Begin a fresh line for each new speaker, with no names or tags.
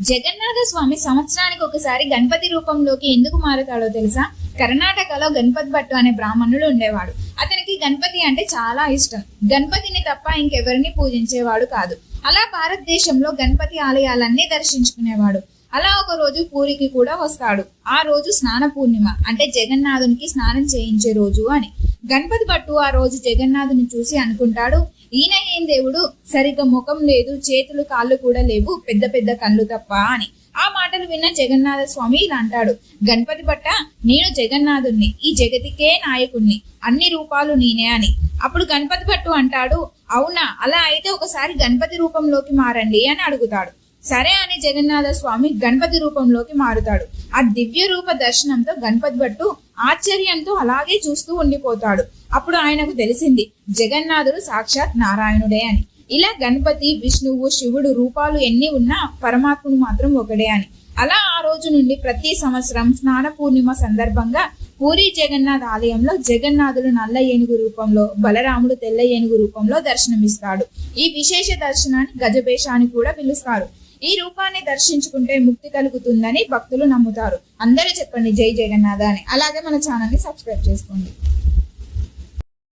జగన్నాథ స్వామి సంవత్సరానికి ఒకసారి గణపతి రూపంలోకి ఎందుకు మారుతాడో తెలుసా? కర్ణాటకలో గణపతి భట్టు అనే బ్రాహ్మణుడు ఉండేవాడు. అతనికి గణపతి అంటే చాలా ఇష్టం. గణపతిని తప్ప ఇంకెవరిని పూజించేవాడు కాదు. అలా భారతదేశంలో గణపతి ఆలయాలన్నీ దర్శించుకునేవాడు. అలా ఒక రోజు పూరికి కూడా వస్తాడు. ఆ రోజు స్నాన పూర్ణిమ అంటే జగన్నాథునికి స్నానం చేయించే రోజు అని. గణపతి భట్టు ఆ రోజు జగన్నాథుని చూసి అనుకుంటాడు. ఈయన ఏం దేవుడు? సరిగ్గా ముఖం లేదు చేతులు కాళ్ళు కూడా లేవు పెద్ద పెద్ద కళ్ళు తప్ప అని. ఆ మాటలు విన్న జగన్నాథ స్వామి ఇలా అంటాడు. గణపతి భట్ట నేను జగన్నాథుణ్ణి ఈ జగతికే నాయకుణ్ణి అన్ని రూపాలు నేనే అని. అప్పుడు గణపతి భట్టు అంటాడు అవునా అలా అయితే ఒకసారి గణపతి రూపంలోకి మారండి అని అడుగుతాడు. సరే అని జగన్నాథ స్వామి గణపతి రూపంలోకి మారుతాడు. ఆ దివ్య రూప దర్శనంతో గణపతి భట్టు ఆశ్చర్యంతో అలాగే చూస్తూ ఉండిపోతాడు. అప్పుడు ఆయనకు తెలిసింది జగన్నాథుడు సాక్షాత్ నారాయణుడే అని. ఇలా గణపతి విష్ణువు శివుడు రూపాలు ఎన్ని ఉన్నా పరమాత్ముడు మాత్రం ఒకడే అని. అలా ఆ రోజు నుండి ప్రతి సంవత్సరం స్నాన పూర్ణిమ సందర్భంగా పూరి జగన్నాథ్ ఆలయంలో జగన్నాథుడు నల్ల ఏనుగు రూపంలో బలరాముడు తెల్ల ఏనుగు రూపంలో దర్శనమిస్తాడు. ఈ విశేష దర్శనాన్ని గజబేష అని కూడా పిలుస్తారు. ఈ రూపాన్ని దర్శించుకుంటే ముక్తి కలుగుతుందని భక్తులు నమ్ముతారు. అందరూ చెప్పండి జై జగన్నాథ అని. అలాగే మన ఛానల్ని సబ్స్క్రైబ్ చేసుకోండి.